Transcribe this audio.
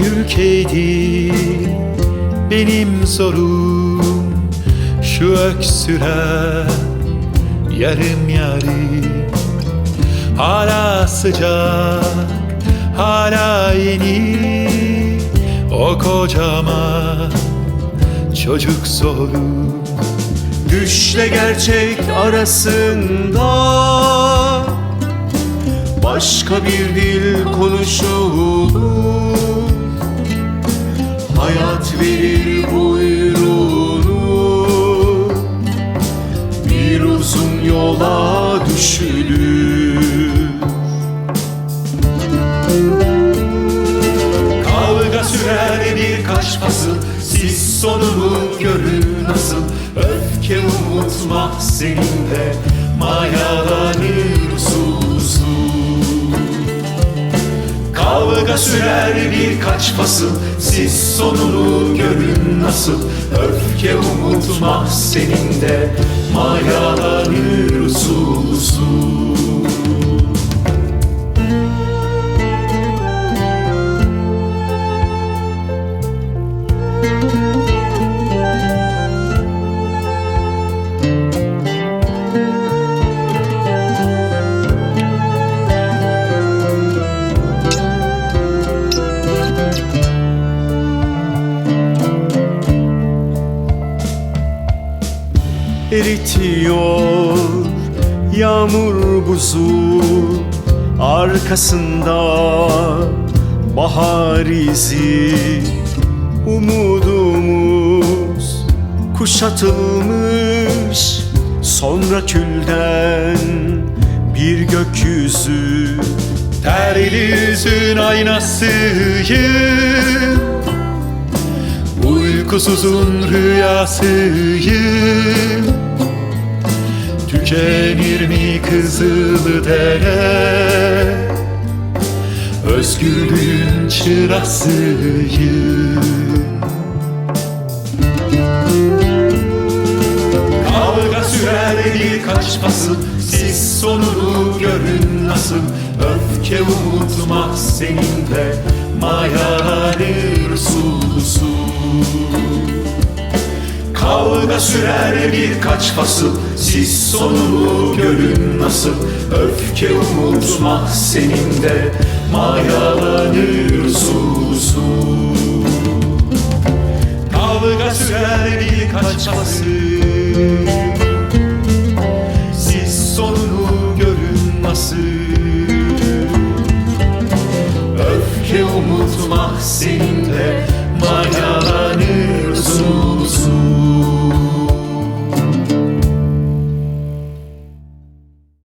öfkeydi benim sorum Şu öksüren yarım yarim Hala sıcak, hala yeni. O kocaman çocuk soru. Düşle gerçek arasında Başka bir dil konuşulur Hayat verir buyruğunu. Bir uzun yola düşülür. Kavga sürer birkaç fasıl Siz sonunu görün nasıl? Öfke umut mahzeninde Mayalanır Kavga sürer birkaç fasıl. Siz sonunu görün nasıl? Öfke umut mahzeninde Mayalanır susuz eritiyor. Yağmur buzu arkasında bahar izi Umudumuz kuşatılmış. Sonra külden bir gökyüzü Terli yüzün aynasıyım Uykusuzun rüyasıyım. Tükenir mi kızıl dere? Özgürlüğün çırasıyım. Kavga sürer birkaç fasıl Siz sonunu görün nasıl? Öfke umut mahzeninde Mayalanır sulusu Kavga sürer birkaç fasıl. Siz sonunu görün nasıl? Öfke umut mahzeninde Mayalanır sulusu Kavga sürer birkaç fasıl. Siz sonunu görün nasıl? Öfke umut mahzeninde Mayalanır